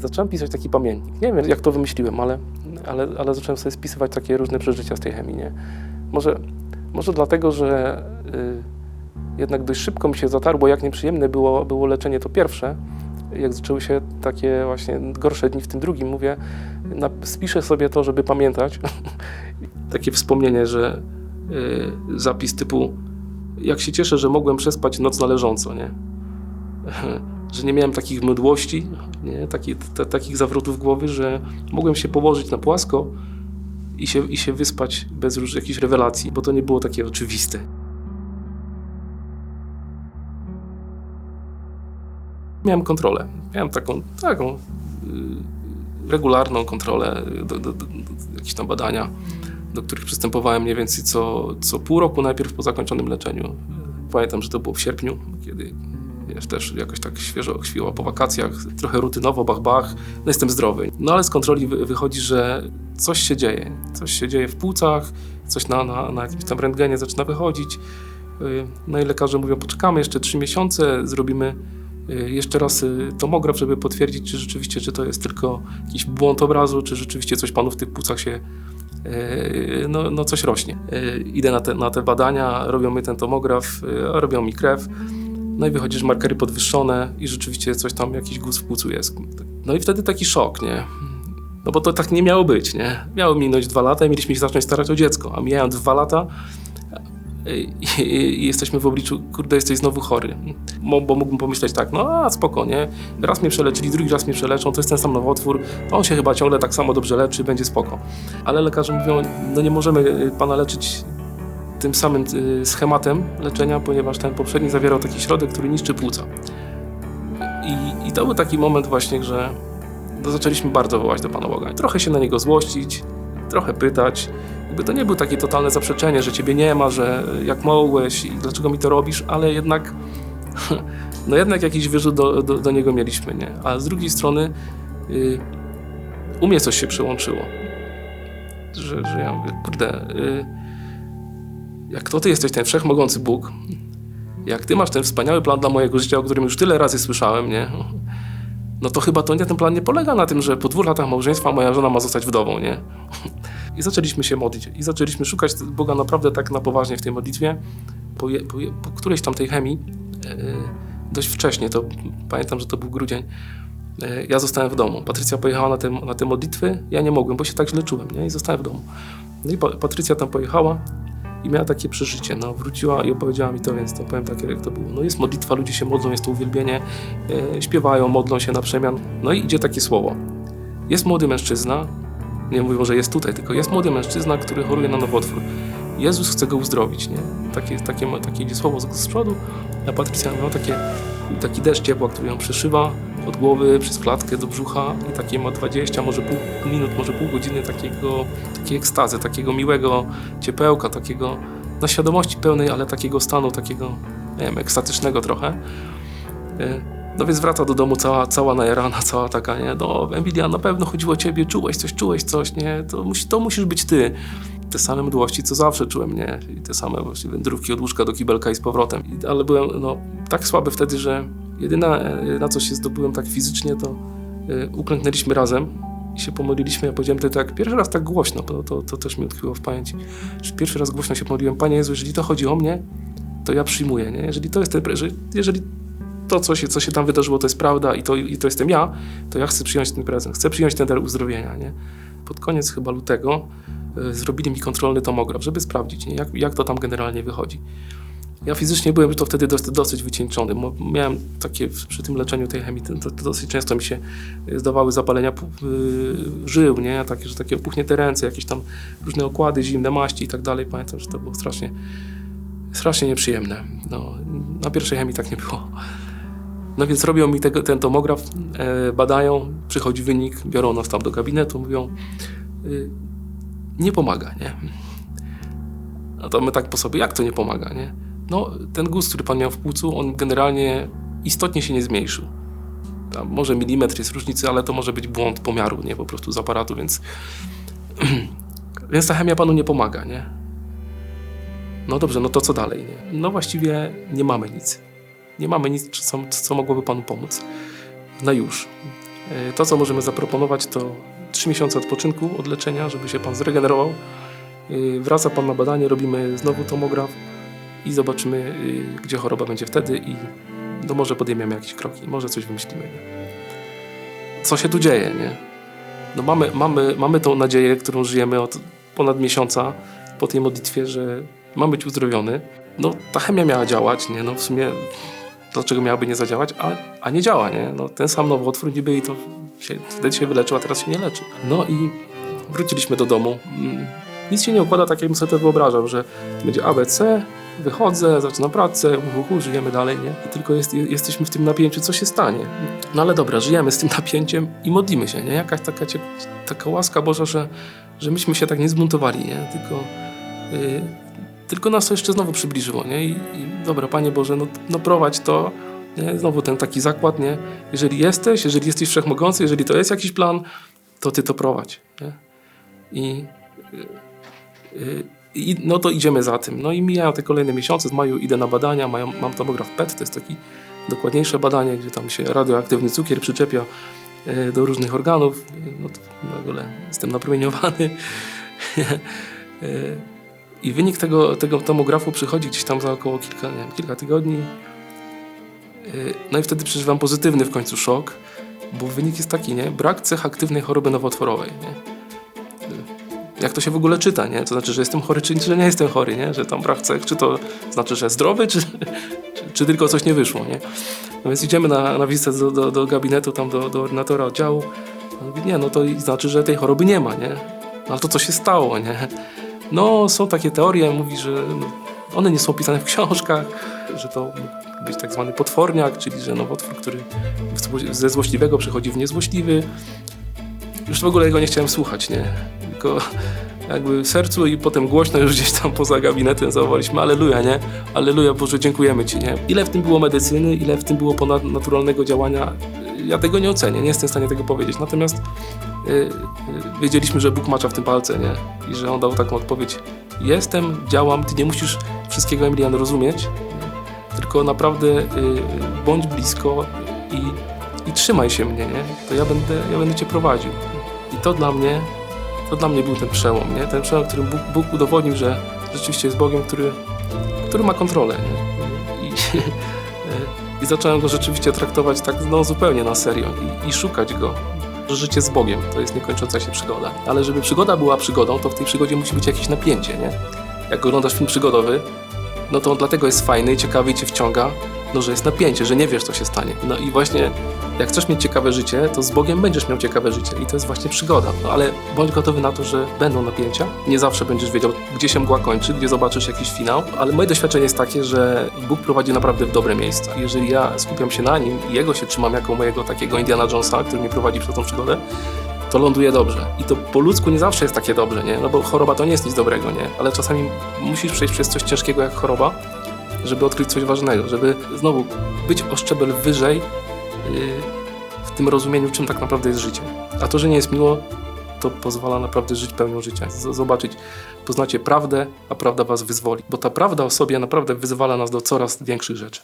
zacząłem pisać taki pamiętnik. Nie wiem, jak to wymyśliłem, ale, ale, ale zacząłem sobie spisywać takie różne przeżycia z tej chemii. Nie? Może, może dlatego, że y, jednak dość szybko mi się zatarło, jak nieprzyjemne było, było leczenie to pierwsze. Jak zaczęły się takie właśnie gorsze dni w tym drugim, mówię, na, spiszę sobie to, żeby pamiętać. takie wspomnienie, że y, zapis typu jak się cieszę, że mogłem przespać noc należąco, nie? że nie miałem takich mdłości, nie? Taki, t- takich zawrotów głowy, że mogłem się położyć na płasko i się, i się wyspać bez róż- jakichś rewelacji, bo to nie było takie oczywiste. Miałem kontrolę. Miałem taką, taką y, regularną kontrolę, do, do, do, jakieś tam badania, do których przystępowałem mniej więcej co, co pół roku najpierw po zakończonym leczeniu. Pamiętam, że to było w sierpniu, kiedy wiesz, też jakoś tak świeżo chwila po wakacjach, trochę rutynowo, bach, bach, no jestem zdrowy. No ale z kontroli wy- wychodzi, że coś się dzieje. Coś się dzieje w płucach, coś na, na, na jakimś tam rentgenie zaczyna wychodzić. Y, No i lekarze mówią, poczekamy jeszcze trzy miesiące, zrobimy y, jeszcze raz y, tomograf, żeby potwierdzić, czy rzeczywiście, czy to jest tylko jakiś błąd obrazu, czy rzeczywiście coś panu w tych płucach się no, no coś rośnie. Idę na te, na te badania, robią mi ten tomograf, robią mi krew, no i wychodzi, że markery podwyższone i rzeczywiście coś tam, jakiś guz w płucu jest. No i wtedy taki szok, nie? No bo to tak nie miało być, nie? Miało minąć dwa lata i mieliśmy się zacząć starać o dziecko, a mijają dwa lata i, i, i jesteśmy w obliczu, kurde, jesteś znowu chory. Bo, bo mógłbym pomyśleć tak, no a spoko, nie? Raz mnie przeleczyli, drugi raz mnie przeleczą, to jest ten sam nowotwór, on się chyba ciągle tak samo dobrze leczy, będzie spoko. Ale lekarze mówią, no nie możemy y, pana leczyć tym samym y, schematem leczenia, ponieważ ten poprzedni zawierał taki środek, który niszczy płuca. I, i to był taki moment właśnie, że no, zaczęliśmy bardzo wołać do Pana Boga. Trochę się na Niego złościć, trochę pytać. Jakby to nie było takie totalne zaprzeczenie, że Ciebie nie ma, że jak mogłeś i dlaczego mi to robisz, ale jednak no jednak jakiś wyrzut do, do, do Niego mieliśmy, nie? A z drugiej strony y, u mnie coś się przyłączyło. Że, że ja mówię, kurde, y, jak to Ty jesteś ten wszechmogący Bóg, jak Ty masz ten wspaniały plan dla mojego życia, o którym już tyle razy słyszałem, nie? No to chyba to nie, ten plan nie polega na tym, że po dwóch latach małżeństwa moja żona ma zostać wdową, nie? I zaczęliśmy się modlić. I zaczęliśmy szukać Boga naprawdę tak na poważnie w tej modlitwie. Po, je, po, je, po którejś tam tej chemii, e, dość wcześnie, to pamiętam, że to był grudzień, e, ja zostałem w domu. Patrycja pojechała na te, na te modlitwy, ja nie mogłem, bo się tak źle czułem, nie? I zostałem w domu. No i pa, Patrycja tam pojechała i miała takie przeżycie, no wróciła i opowiedziała mi to, więc to powiem tak, jak to było. No jest modlitwa, ludzie się modlą, jest to uwielbienie, e, śpiewają, modlą się na przemian. No i idzie takie słowo. Jest młody mężczyzna, nie mówią, że jest tutaj, tylko jest młody mężczyzna, który choruje na nowotwór. Jezus chce go uzdrowić, nie? Takie, takie, takie słowo z, z przodu, a Patrycja miała takie, taki deszcz ciepła, który ją przeszywa od głowy przez klatkę do brzucha i takie ma 20, może pół minut, może pół godziny takiego, takiej ekstazy, takiego miłego ciepełka, takiego na świadomości pełnej, ale takiego stanu, takiego, nie wiem, ekstatycznego trochę. Y, No więc wraca do domu cała, cała najarana, cała taka, nie? No, Emilia, na pewno chodziło o ciebie, czułeś coś, czułeś coś, nie? To, musi, to musisz być ty. Te same mdłości, co zawsze czułem, nie? I te same właśnie wędrówki od łóżka do kibelka i z powrotem. I, ale byłem, no, tak słaby wtedy, że jedyna, e, na co się zdobyłem tak fizycznie, to y, uklęknęliśmy razem i się pomodliliśmy. Ja powiedziałem to tak pierwszy raz tak głośno, to, to, to też mi utkwiło w pamięci. Pierwszy raz głośno się pomodliłem, Panie Jezu, jeżeli to chodzi o mnie, to ja przyjmuję, nie? Jeżeli to jest ten, że, jeżeli to, co się, co się tam wydarzyło, to jest prawda i to, i to jestem ja, to ja chcę przyjąć ten prezent, chcę przyjąć ten dar uzdrowienia, nie? Pod koniec chyba lutego zrobili mi kontrolny tomograf, żeby sprawdzić, nie? Jak, jak to tam generalnie wychodzi. Ja fizycznie byłem to wtedy dosyć, dosyć wycieńczony. Miałem takie przy tym leczeniu tej chemii, to, to dosyć często mi się y, zdawały zapalenia pu- y, żył, nie? Takie, że takie opuchnięte ręce, jakieś tam różne okłady, zimne maści i tak dalej. Pamiętam, że to było strasznie, strasznie nieprzyjemne. No, na pierwszej chemii tak nie było. No więc robią mi tego, ten tomograf, e, badają, przychodzi wynik, biorą nas tam do gabinetu, mówią, y, nie pomaga, nie? No to my tak po sobie, jak to nie pomaga, nie? No, ten guz, który pan miał w płucu, on generalnie istotnie się nie zmniejszył. Tam może milimetr jest różnicy, ale to może być błąd pomiaru, nie? Po prostu z aparatu, więc... więc ta chemia panu nie pomaga, nie? No dobrze, no to co dalej, nie? No właściwie nie mamy nic. Nie mamy nic, co, co mogłoby panu pomóc. Na już. E, To, co możemy zaproponować, to 3 miesiące odpoczynku od leczenia, żeby się pan zregenerował. E, Wraca pan na badanie, robimy znowu tomograf i zobaczymy, e, gdzie choroba będzie wtedy i no może podejmiemy jakieś kroki, może coś wymyślimy. Nie? Co się tu dzieje, nie? No mamy, mamy, mamy tą nadzieję, którą żyjemy od ponad miesiąca po tej modlitwie, że mam być uzdrowiony. No ta chemia miała działać, nie? No w sumie dlaczego miałaby nie zadziałać, a, a nie działa, nie? No ten sam nowotwór niby i to się, wtedy się wyleczył, a teraz się nie leczy. No i wróciliśmy do domu. Mm, Nic się nie układa tak, jakbym sobie to wyobrażał, że będzie ABC, wychodzę, zaczynam pracę, uhuhu, żyjemy dalej, nie? I tylko jest, jesteśmy w tym napięciu, co się stanie. No ale dobra, żyjemy z tym napięciem i modlimy się, nie? Jakaś taka, taka łaska Boża, że, że myśmy się tak nie zbuntowali, nie? Tylko, yy, tylko nas to jeszcze znowu przybliżyło, nie? I, i dobra, Panie Boże, no, no prowadź to, nie? Znowu ten taki zakład, nie? Jeżeli jesteś, jeżeli jesteś wszechmogący, jeżeli to jest jakiś plan, to Ty to prowadź, nie? I, yy, i no to idziemy za tym. No i mijają te kolejne miesiące. W maju idę na badania, mają, mam tomograf PET, to jest takie dokładniejsze badanie, gdzie tam się radioaktywny cukier przyczepia e, do różnych organów. No to w ogóle jestem napromieniowany. I wynik tego, tego tomografu przychodzi gdzieś tam za około kilka, nie wiem, kilka tygodni. E, No i wtedy przeżywam pozytywny w końcu szok, bo wynik jest taki, nie? Brak cech aktywnej choroby nowotworowej, nie? jak to się w ogóle czyta, nie? To znaczy, że jestem chory, czy nie jestem chory, nie? Że tam brak cech, czy to znaczy, że zdrowy, czy, czy, czy tylko coś nie wyszło, nie? No więc idziemy na, na wizytę do, do, do gabinetu, tam do, do ordynatora oddziału. On mówi, nie, no to znaczy, że tej choroby nie ma, nie? No ale to co się stało, nie? No, są takie teorie, mówi, że no, one nie są opisane w książkach, że to mógł być tak zwany potworniak, czyli że nowotwór, który ze złośliwego przechodzi w niezłośliwy. Już w ogóle jego nie chciałem słuchać, nie? Tylko jakby w sercu i potem głośno już gdzieś tam poza gabinetem zawołaliśmy Aleluja, nie? Aleluja, Boże, dziękujemy Ci, nie? Ile w tym było medycyny, ile w tym było ponadnaturalnego działania, ja tego nie ocenię, nie jestem w stanie tego powiedzieć. Natomiast y, y, wiedzieliśmy, że Bóg macza w tym palce, nie? I że On dał taką odpowiedź. Jestem, działam, Ty nie musisz wszystkiego, Emilian, rozumieć, tylko naprawdę y, bądź blisko i, i trzymaj się mnie, nie? To ja będę, ja będę Cię prowadził. I to dla mnie to dla mnie był ten przełom, nie? Ten przełom, którym Bóg, Bóg udowodnił, że rzeczywiście jest Bogiem, który, który ma kontrolę, nie? I, I zacząłem go rzeczywiście traktować tak no, zupełnie na serio i, i szukać go. Życie z Bogiem to jest niekończąca się przygoda. Ale żeby przygoda była przygodą, to w tej przygodzie musi być jakieś napięcie, nie? Jak oglądasz film przygodowy, no to on dlatego jest fajny, ciekawy i cię wciąga, no że jest napięcie, że nie wiesz, co się stanie. No i właśnie jak chcesz mieć ciekawe życie, to z Bogiem będziesz miał ciekawe życie i to jest właśnie przygoda. No ale bądź gotowy na to, że będą napięcia. Nie zawsze będziesz wiedział, gdzie się mgła kończy, gdzie zobaczysz jakiś finał, ale moje doświadczenie jest takie, że Bóg prowadzi naprawdę w dobre miejsca. Jeżeli ja skupiam się na Nim i Jego się trzymam jako mojego takiego Indiana Jonesa, który mnie prowadzi przez tą przygodę, to ląduje dobrze. I to po ludzku nie zawsze jest takie dobrze, nie? No bo choroba to nie jest nic dobrego, nie? Ale czasami musisz przejść przez coś ciężkiego jak choroba, żeby odkryć coś ważnego, żeby znowu być o szczebel wyżej yy, w tym rozumieniu, czym tak naprawdę jest życie. A to, że nie jest miło, to pozwala naprawdę żyć pełnią życia. Zobaczyć, poznacie prawdę, a prawda was wyzwoli. Bo ta prawda o sobie naprawdę wyzwala nas do coraz większych rzeczy.